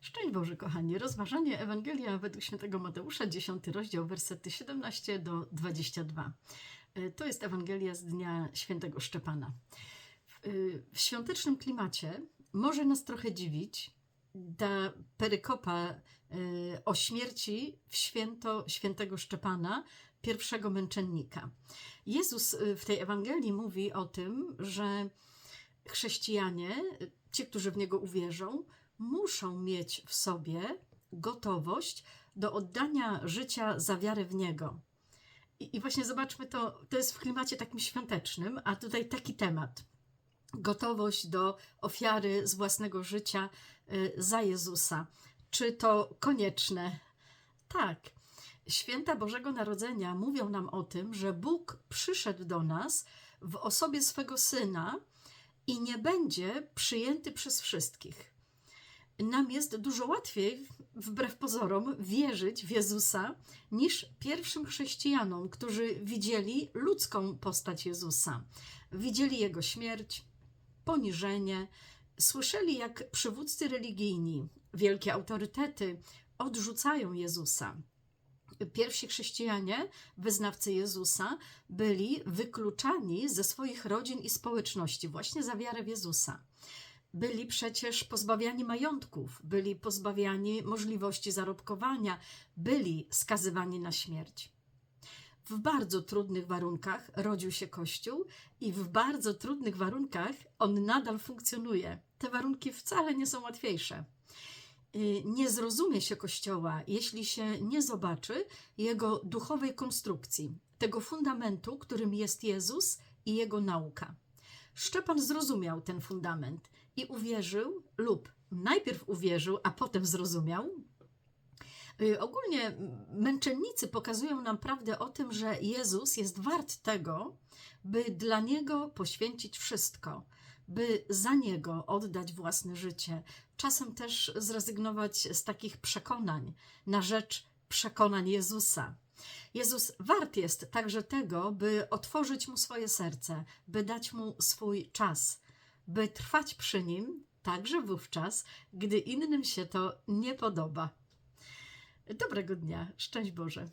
Szczęść Boże, kochani. Rozważanie Ewangelia według świętego Mateusza, 10 rozdział, wersety 17 do 22. Y, To jest Ewangelia z dnia świętego Szczepana. W, y, w świątecznym klimacie może nas trochę dziwić ta perykopa y, o śmierci w święto świętego Szczepana, pierwszego męczennika. Jezus w tej Ewangelii mówi o tym, że chrześcijanie, ci, którzy w Niego uwierzą, muszą mieć w sobie gotowość do oddania życia za wiarę w Niego. I, i właśnie zobaczmy to, to jest w klimacie takim świątecznym, a tutaj taki temat. Gotowość do ofiary z własnego życia y, za Jezusa. Czy to konieczne? Tak. Święta Bożego Narodzenia mówią nam o tym, że Bóg przyszedł do nas w osobie swego Syna i nie będzie przyjęty przez wszystkich. Nam jest dużo łatwiej, wbrew pozorom, wierzyć w Jezusa niż pierwszym chrześcijanom, którzy widzieli ludzką postać Jezusa. Widzieli Jego śmierć, poniżenie, słyszeli, jak przywódcy religijni, wielkie autorytety odrzucają Jezusa pierwsi chrześcijanie, wyznawcy Jezusa, byli wykluczani ze swoich rodzin i społeczności właśnie za wiarę w Jezusa. Byli przecież pozbawiani majątków, byli pozbawiani możliwości zarobkowania, byli skazywani na śmierć. W bardzo trudnych warunkach rodził się Kościół i w bardzo trudnych warunkach on nadal funkcjonuje. Te warunki wcale nie są łatwiejsze nie zrozumie się Kościoła, jeśli się nie zobaczy jego duchowej konstrukcji, tego fundamentu, którym jest Jezus i jego nauka. Szczepan zrozumiał ten fundament i uwierzył, lub najpierw uwierzył, a potem zrozumiał. Y, Ogólnie męczennicy pokazują nam prawdę o tym, że Jezus jest wart tego, by dla niego poświęcić wszystko, by za niego oddać własne życie, czasem też zrezygnować z takich przekonań na rzecz przekonań Jezusa. Jezus wart jest także tego, by otworzyć mu swoje serce, by dać mu swój czas, by trwać przy nim także wówczas, gdy innym się to nie podoba. Dobrego dnia, szczęść Boże.